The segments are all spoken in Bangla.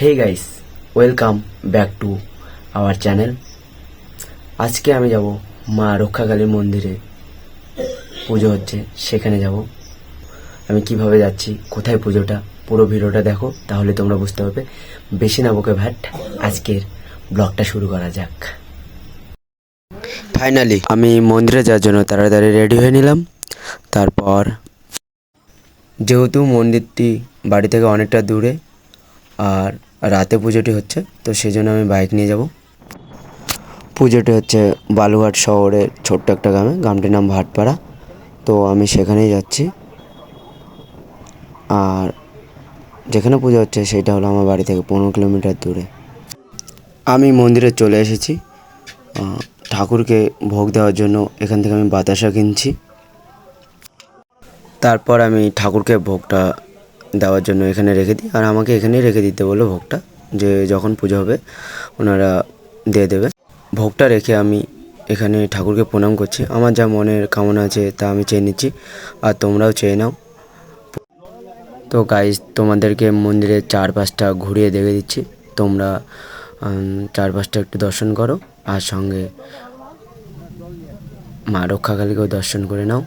Hey guys welcome back to our channel আজকে আমি যাব মা রক্ষাকালীর মন্দিরে। পুজো হচ্ছে, সেখানে যাব। আমি কীভাবে যাচ্ছি, কোথায় পুজোটা, পুরো ভিডিওটা দেখো, তাহলে তোমরা বুঝতে পারবে। বেশি না বকে ভ্যাট আজকের ব্লগটা শুরু করা যাক। ফাইনালি আমি মন্দিরে যাওয়ার জন্য তাড়াতাড়ি রেডি হয়ে নিলাম। তারপর যেহেতু মন্দিরটি বাড়ি থেকে অনেকটা দূরে আর রাতে পুজোটি হচ্ছে, তো সেই জন্য আমি বাইক নিয়ে যাব। পুজোটি হচ্ছে বালুঘাট শহরের ছোট্ট একটা গ্রামে, গ্রামটির নাম ভাটপাড়া। তো আমি সেখানেই যাচ্ছি। আর যেখানে পুজো হচ্ছে সেটা হলো আমার বাড়ি থেকে পনেরো কিলোমিটার দূরে। আমি মন্দিরে চলে এসেছি। ঠাকুরকে ভোগ দেওয়ার জন্য এখান থেকে আমি বাতাসা কিনছি। তারপর আমি ঠাকুরকে ভোগটা দেওয়ার জন্য এখানে রেখে দিই। আর আমাকে এখানেই রেখে দিতে বলল ভোগটা, যে যখন পুজো হবে ওনারা দিয়ে দেবে। ভোগটা রেখে আমি এখানে ঠাকুরকে প্রণাম করছি। আমার যা মনের কামনা আছে তা আমি চেয়ে নিচ্ছি, আর তোমরাও চেয়ে নাও। তো গাইজ তোমাদেরকে মন্দিরের চারপাশটা ঘুরিয়ে দেখে দিচ্ছি। তোমরা চারপাশটা একটু দর্শন করো, আর সঙ্গে মা রক্ষাকালীকেও দর্শন করে নাও।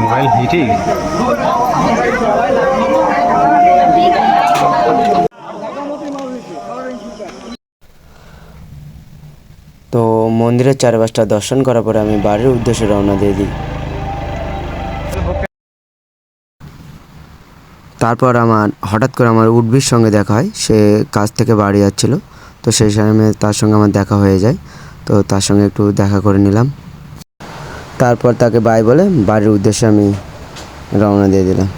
মোবাইল হিটে তো মন্দিরের চারপাশটা দর্শন করার পরে আমি বাড়ির উদ্দেশ্যে রওনা দিয়ে দিই। তারপর আমার, হঠাৎ করে আমার উডবির সঙ্গে দেখা হয়। সে কাজ থেকে বাড়ি যাচ্ছিল। তো সেই সময় তার সঙ্গে আমার দেখা হয়ে যায়। তো তার সঙ্গে একটু দেখা করে নিলাম। তারপর তাকে বাই বলে বাড়ির উদ্দেশ্যে আমি রওনা দিয়ে দিলাম।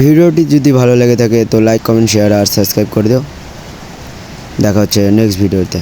ভিডিওটি যদি ভালো লেগে থাকে তো লাইক কমেন্ট শেয়ার আর সাবস্ক্রাইব করে দিও। দেখা হচ্ছে নেক্সট ভিডিওতে